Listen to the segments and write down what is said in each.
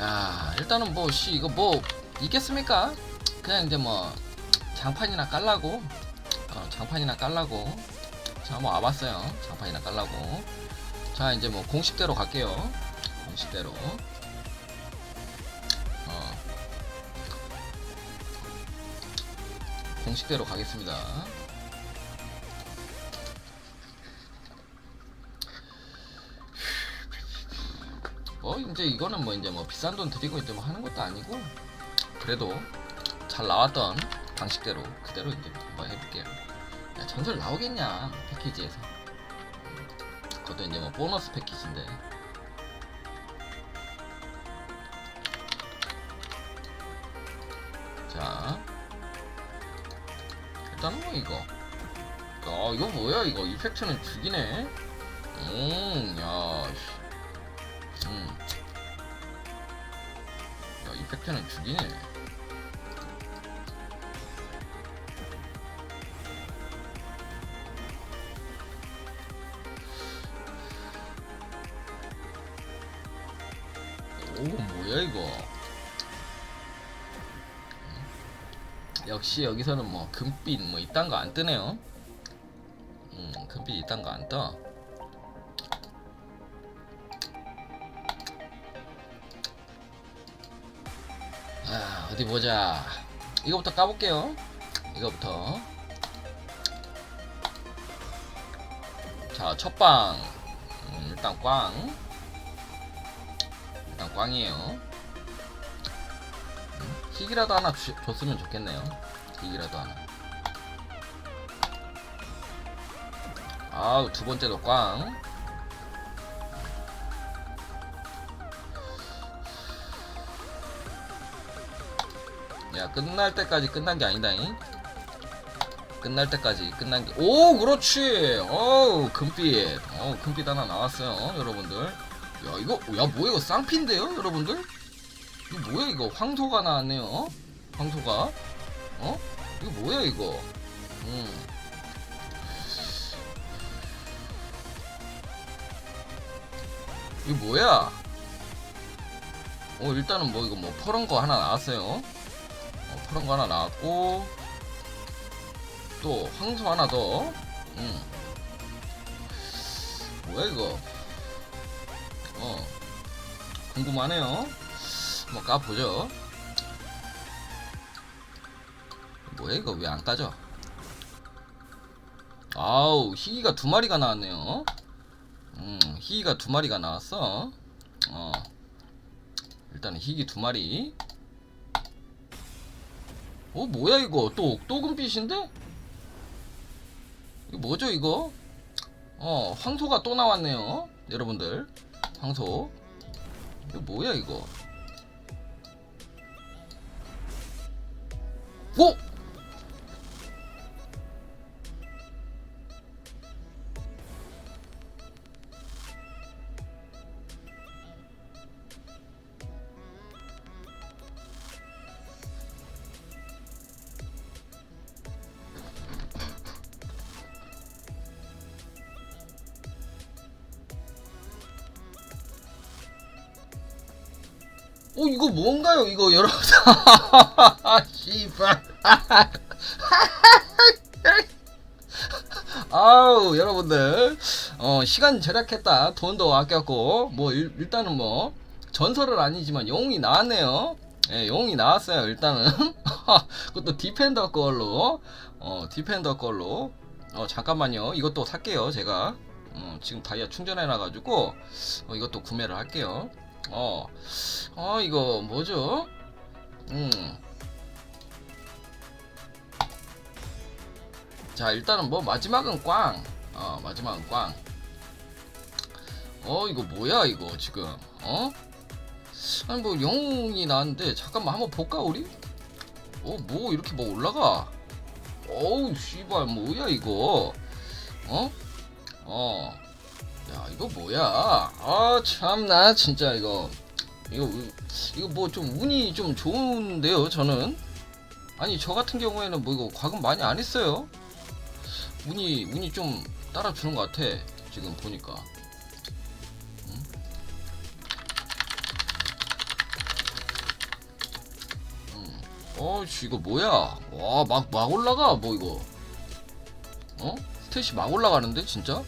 야 일단은 뭐 씨 이거 뭐 있겠습니까? 그냥 이제 뭐 장판이나 깔라고. 어, 장판이나 깔라고. 자 한번 와봤어요. 장판이나 깔라고. 자 이제 뭐 공식대로 갈게요. 공식대로. 어. 공식대로 가겠습니다 이제 이거는 뭐 이제 뭐 비싼 돈 들이고 이제 뭐 하는 것도 아니고 그래도 잘 나왔던 방식대로 그대로 이제 뭐 해볼게요. 야, 전설 나오겠냐 패키지에서. 음, 그것도 이제 뭐 보너스 패키지인데. 자, 일단은 뭐 이거. 야, 이거 뭐야 이거 이펙트는 죽이네. 음, 야, 야, 이펙트는 죽이네. 오 뭐야 이거 음. 역시 여기서는 뭐 금빛 뭐 이딴 거 안 뜨네요 음 금빛 이딴 거 안떠 어디 보자 이거부터 까볼게요 이거부터 자 첫방 음, 일단 꽝 일단 꽝이에요. 음, 킥이라도 하나 주, 줬으면 좋겠네요. 킥이라도 하나. 아우 두 번째도 꽝. 야 끝날 때까지 끝난 게 아니다잉. 끝날 때까지 끝난 게. 오 그렇지. 어우 금빛. 어 금빛 하나 나왔어요, 여러분들. 야 이거 야 뭐야 이거 쌍피인데요 여러분들 이거 뭐야 이거 황소가 나왔네요 어? 황소가 어 이거 뭐야 이거 음 이거 뭐야 어 일단은 뭐 이거 뭐 퍼런 거 하나 나왔어요 어, 퍼런 거 하나 나왔고 또 황소 하나 더. 음. 뭐야 이거? 어. 궁금하네요. 한번 까보죠. 뭐야 이거 왜 안 까져? 아우 희귀가 두 마리가 나왔네요. 음 희귀가 두 마리가 나왔어. 어. 일단은 희귀 두 마리 어 뭐야 이거? 또 또 금빛인데? 이거 뭐죠 이거? 어 황소가 또 나왔네요 여러분들. 황소. 이거 뭐야 이거? 오! 어 이거 뭔가요? 이거 여러분. 씨발. 아우 여러분들. 어 시간 절약했다. 돈도 아꼈고 뭐 일, 일단은 뭐 전설은 아니지만 영웅이 나왔네요. 예 영웅이 나왔어요 일단은. 그것도 디펜더 걸로. 어 디펜더 걸로. 어 잠깐만요. 이것도 살게요 제가. 어, 지금 다이아 충전해 놔가지고 어, 이것도 구매를 할게요 어, 어 이거 뭐죠? 음. 자 일단은 뭐 마지막은 꽝. 어 마지막은 꽝. 어 이거 뭐야 이거 지금? 어? 아니 뭐 영웅이 나왔는데 잠깐만 한번 볼까 우리? 어 뭐 이렇게 뭐 올라가? 어우 씨발 뭐야 이거? 어? 어. 야 이거 뭐야? 아 참나 진짜 이거 이거 이거 뭐 좀 운이 좀 좋은데요 저는? 아니 저 같은 경우에는 뭐 이거 과금 많이 안 했어요. 운이 운이 좀 따라주는 것 같아 지금 보니까. 음? 어씨 이거 뭐야? 와막막 올라가 뭐 이거. 어? 스탯이 막 올라가는데 진짜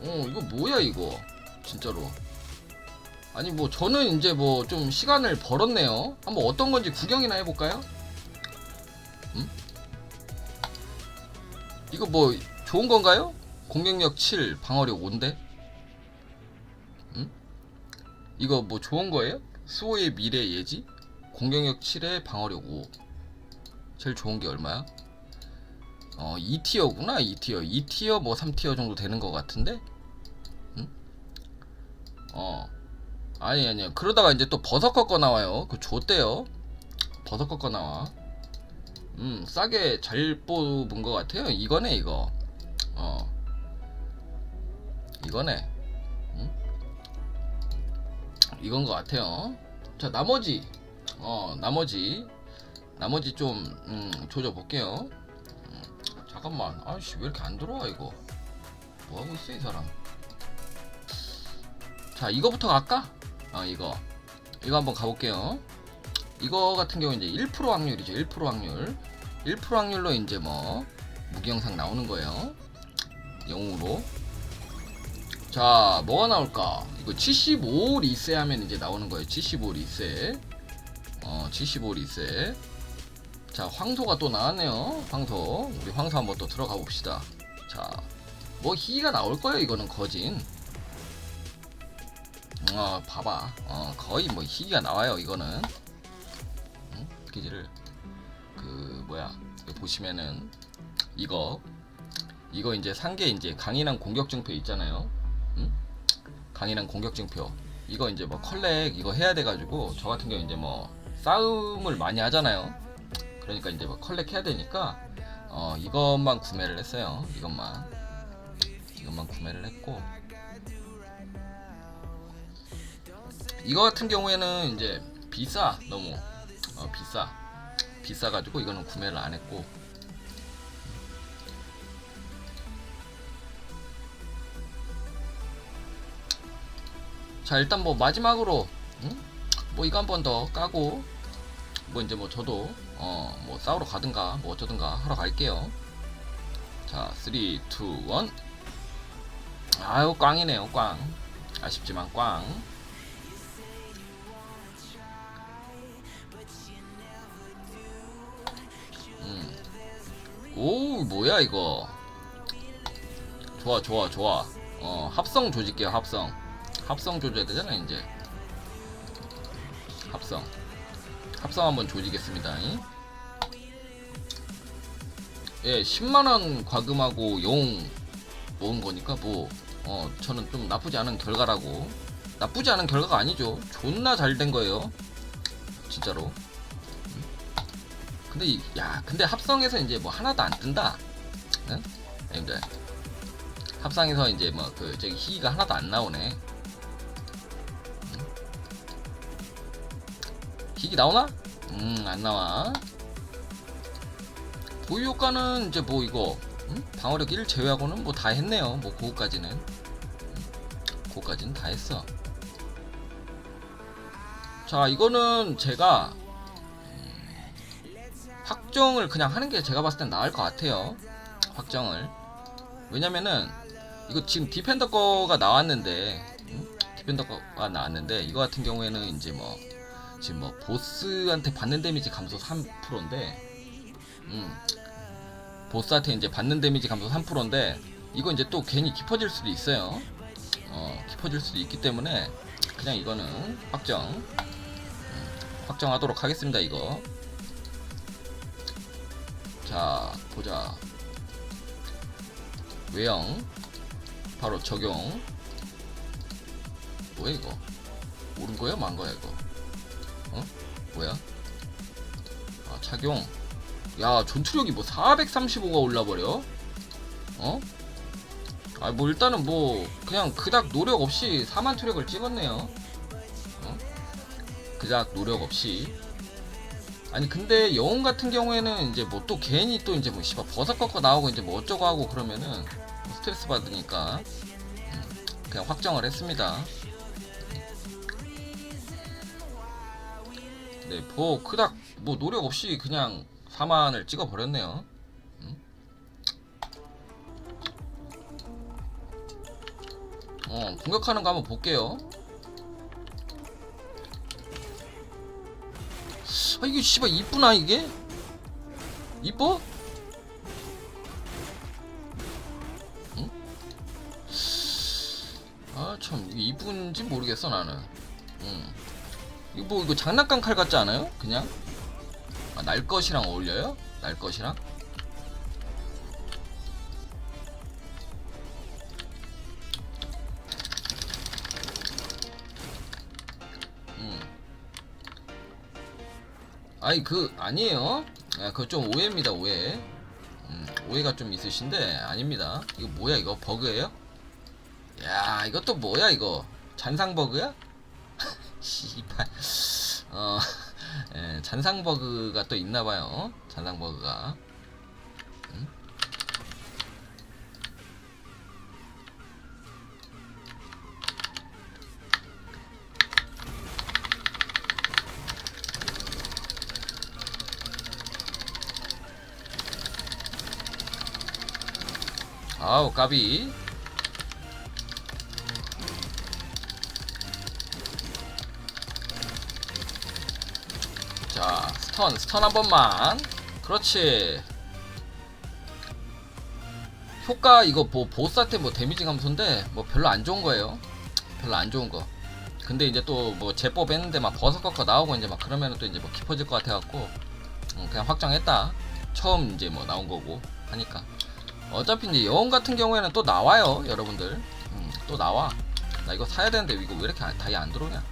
어 이거 뭐야 이거? 진짜로. 아니 뭐 저는 이제 뭐 좀 시간을 벌었네요. 한번 어떤 건지 구경이나 해볼까요? 음? 이거 뭐 좋은 건가요? 공격력 7 방어력 5인데 음? 이거 뭐 좋은 거예요? 수호의 미래 예지? 공격력 7에 방어력 5 제일 좋은 게 얼마야 어 2티어구나 2티어. 2티어 뭐 3티어 정도 되는 것 같은데? 응? 어. 아니 아니요. 그러다가 이제 또 버섯 꺾어 나와요. 그 좋대요. 버섯 꺾어 나와. 음 싸게 잘 뽑은 것 같아요. 이거네 이거. 어. 이거네. 응? 이건 것 같아요. 자 나머지. 어 나머지. 나머지 좀 음, 조져 볼게요. 음, 잠깐만. 아씨 왜 이렇게 안 들어와 이거? 뭐 하고 있어 이 사람? 자 이거부터 갈까? 어 이거. 이거 한번 가볼게요. 이거 같은 경우 이제 1% 확률이죠 1% 확률. 1% 확률로 이제 뭐 무기 영상 나오는 거예요. 영웅으로. 자 뭐가 나올까? 이거 75 리세 하면 이제 나오는 거예요 75 리세 어, 75 리세. 자, 황소가 또 나왔네요. 황소. 우리 황소 한번 또 들어가 봅시다. 자, 뭐 희가 나올 거예요. 이거는 거진. 어, 봐봐. 어, 거의 뭐 희가 나와요. 이거는. 응? 기지를 그 뭐야? 보시면은 이거 이거 이제 상계 이제 강인한 공격 증표 있잖아요. 응? 강인한 공격 증표. 이거 이제 뭐 컬렉 이거 해야 돼가지고 저 같은 경우 이제 뭐 싸움을 많이 하잖아요. 그러니까 이제 뭐 컬렉 해야 되니까 어 이것만 구매를 했어요. 이것만. 이것만 구매를 했고. 이거 같은 경우에는 이제 비싸 너무. 어 비싸. 비싸가지고 이거는 구매를 안 했고. 자 일단 뭐 마지막으로 응? 뭐 이거 한 번 더 까고 뭐 이제 뭐 저도 어 뭐 싸우러 가든가 뭐 어쩌든가 하러 갈게요. 자 3, 2, 1 아유 꽝이네요 꽝. 아쉽지만 꽝. 음. 오 뭐야 이거. 좋아 좋아 좋아. 어 합성 조질게요 합성. 합성 조져야 되잖아 이제. 합성 합성 한번 조지겠습니다 잉? 예 10만원 과금하고 용 모은 거니까 뭐 어, 저는 좀 나쁘지 않은 결과라고 나쁘지 않은 결과가 아니죠 존나 잘 된 거예요 진짜로 음. 근데 이, 야 근데 합성에서 이제 뭐 하나도 안 뜬다 응? 여러분들 합성에서 이제 뭐 그 저기 희가 하나도 안 나오네 기기 나오나? 음, 안 나와. 보유 효과는 이제 뭐 이거 음? 방어력 1 제외하고는 뭐 다 했네요. 뭐 그거까지는. 음, 그거까지는 다 했어. 자, 이거는 제가 음, 확정을 그냥 하는 게 제가 봤을 땐 나을 것 같아요. 확정을. 왜냐면은 이거 지금 디펜더 거가 나왔는데 음? 디펜더 거가 나왔는데 이거 같은 경우에는 이제 뭐 지금 뭐 보스한테 받는 데미지 감소 3%인데 음 보스한테 이제 받는 데미지 감소 3%인데 이거 이제 또 괜히 깊어질 수도 있어요. 어 깊어질 수도 있기 때문에 그냥 이거는 확정 음, 확정하도록 하겠습니다 이거. 자 보자. 외형 바로 적용. 뭐야 이거? 옳은 거야 만 거야 이거 어? 뭐야? 아, 착용. 야, 전투력이 뭐 435가 올라버려? 어? 아, 뭐 일단은 뭐 그냥 그닥 노력 없이 4만 투력을 찍었네요. 어? 그닥 노력 없이. 아니 근데 영웅 같은 경우에는 이제 뭐 또 괜히 또 이제 뭐 씨발 버섯 꺾어 나오고 이제 뭐 어쩌고 하고 그러면은 뭐 스트레스 받으니까 음, 그냥 확정을 했습니다. 네, 뭐 그닥 뭐 노력 없이 그냥 4만을 찍어 버렸네요. 어, 공격하는 거 한번 볼게요. 아, 이게 씨발 이쁘나 이게? 이뻐? 응? 아, 참 이게 이쁜지 모르겠어 나는. 응. 이거 뭐 이거 장난감 칼 같지 않아요? 그냥? 아, 날 것이랑 어울려요? 날 것이랑? 음. 아니 그 아니에요. 아, 그거 좀 오해입니다 오해. 음, 오해가 좀 있으신데 아닙니다. 이거 뭐야 이거 버그예요? 야 이것도 뭐야 이거 잔상 버그야? 씨발. 어, 예, 잔상 버그가 또 있나봐요. 잔상 버그가. 음? 아우 까비. 자, 스턴, 스턴 한 번만. 그렇지. 효과 이거 뭐 보스한테 뭐 데미지 감소인데 뭐 별로 안 좋은 거예요. 별로 안 좋은 거. 근데 이제 또 뭐 제법 했는데 막 버섯 꺾어 나오고 이제 막 그러면은 또 이제 뭐 깊어질 것 같아 갖고 음, 그냥 확정했다. 처음 이제 뭐 나온 거고 하니까. 어차피 이제 여운 같은 경우에는 또 나와요, 여러분들. 음, 또 나와. 나 이거 사야 되는데 이거 왜 이렇게 안- 다이 안 들어오냐?